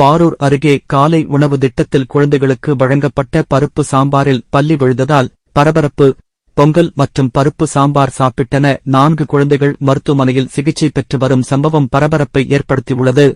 பாரூர் அருகே காலை உணவு திட்டத்தில் குழந்தைகளுக்கு வழங்கப்பட்ட பருப்பு சாம்பாரில் பள்ளி விழுந்ததால் பரபரப்பு பொங்கல் மற்றும் பருப்பு சாம்பார் சாப்பிட்டன. நான்கு குழந்தைகள் மருத்துவமனையில் சிகிச்சை பெற்று வரும் சம்பவம் பரபரப்பை ஏற்படுத்தியுள்ளது.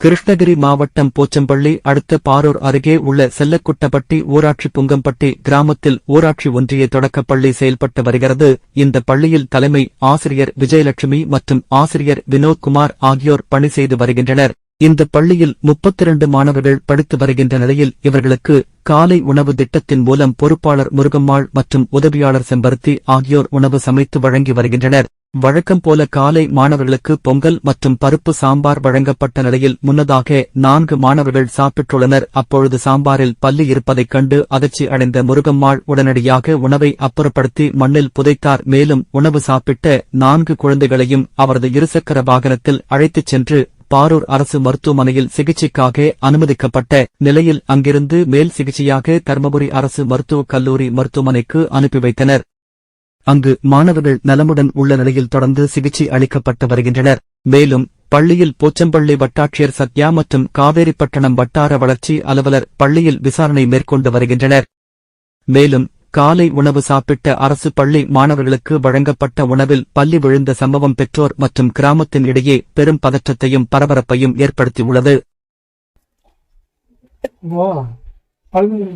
கிருஷ்ணகிரி மாவட்டம் போச்சம்பள்ளி அடுத்த பாரூர் அருகே உள்ள செல்லக்குட்டப்பட்டி ஊராட்சி புங்கம்பட்டி கிராமத்தில் ஊராட்சி ஒன்றிய தொடக்கப்பள்ளி செயல்பட்டு வருகிறது. இந்த பள்ளியில் தலைமை ஆசிரியர் விஜயலட்சுமி மற்றும் ஆசிரியர் வினோத்குமார் ஆகியோர் பணி செய்து வருகின்றனர். இந்த பள்ளியில் 32 மாணவர்கள் படித்து வருகின்ற நிலையில் இவர்களுக்கு காலை உணவு திட்டத்தின் மூலம் பொறுப்பாளர் முருகம்மாள் மற்றும் உதவியாளர் செம்பருத்தி ஆகியோர் உணவு சமைத்து வழங்கி வருகின்றனர். வழக்கம் போல காலை மாணவர்களுக்கு பொங்கல் மற்றும் பருப்பு சாம்பார் வழங்கப்பட்ட நிலையில் முன்னதாக நான்கு மாணவர்கள் சாப்பிட்டுள்ளனர். அப்பொழுது சாம்பாரில் பல்லி இருப்பதைக் கண்டு அதிர்ச்சி அடைந்த முருகம்மாள் உடனடியாக உணவை அப்புறப்படுத்தி மண்ணில் புதைத்தார். மேலும் உணவு சாப்பிட்ட நான்கு குழந்தைகளையும் அவரது இருசக்கர வாகனத்தில் அழைத்துச் சென்று பாரூர் அரசு மருத்துவமனையில் சிகிச்சைக்காக அனுமதிக்கப்பட்ட நிலையில் அங்கிருந்து மேல் சிகிச்சையாக தருமபுரி அரசு மருத்துவக் கல்லூரி மருத்துவமனைக்கு அனுப்பி வைத்தனர். அங்கு மாணவர்கள் நலமுடன் உள்ள நிலையில் தொடர்ந்து சிகிச்சை அளிக்கப்பட்டு வருகின்றனர். மேலும் பள்ளியில் போச்சம்பள்ளி வட்டாட்சியர் சத்யா மற்றும் காவேரிப்பட்டணம் வட்டார வளர்ச்சி அலுவலர் பள்ளியில் விசாரணை மேற்கொண்டு வருகின்றனர். மேலும் காலை உணவு சாப்பிட்ட அரசு பள்ளி மாணவர்களுக்கு வழங்கப்பட்ட உணவில் பள்ளி விழுந்த சம்பவம் பெற்றோர் மற்றும் கிராமத்தின் இடையே பெரும் பதற்றத்தையும் பரபரப்பையும் ஏற்படுத்தியுள்ளது. அவங்களே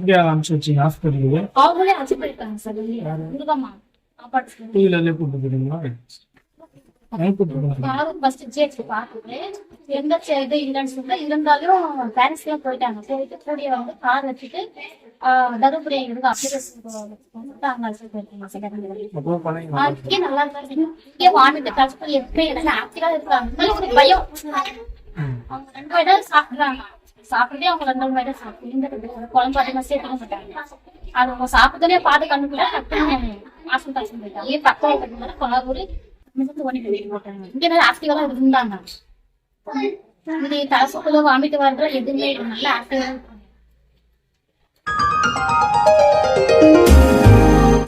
எந்த இது இல்லைன்னு சொல்ல இருந்தாலும் பேரண்ட்ஸ் எல்லாம் போயிட்டாங்க. போயிட்டு கூடிய வந்து கார் வச்சுட்டு தருமபுரி இருந்து அப்ளிகேஷன் நல்லா இருக்காங்க இங்கே வாமிட்டு கஷ்டம் எப்படி எல்லாம் ஆக்டிவா இருக்காங்க ஒரு பயம்? அவங்க ரெண்டு பேரும் சாப்பிடுறாங்க. சாப்பிட்டே அவங்க ரெண்டு பேரும் சாப்பிட்டு குழம்பு அதிகமாக சேர்த்துக்க மாட்டாங்க. அது அவங்க சாப்பிட்டதே பார்த்து கண்டுக்குள்ள டக்குனு ஹாஸ்பிட்டல் போயிட்டாங்க. பக்கம் கொலாபூரி மிதந்து பண்ணி போயிட்டு போட்டாங்க இங்கே ஆக்டிவா தான் இருந்தாங்க. இது தலை வாமிட்டு வர்றது எதுவுமே இல்லை. நல்லா ஆக்டிவா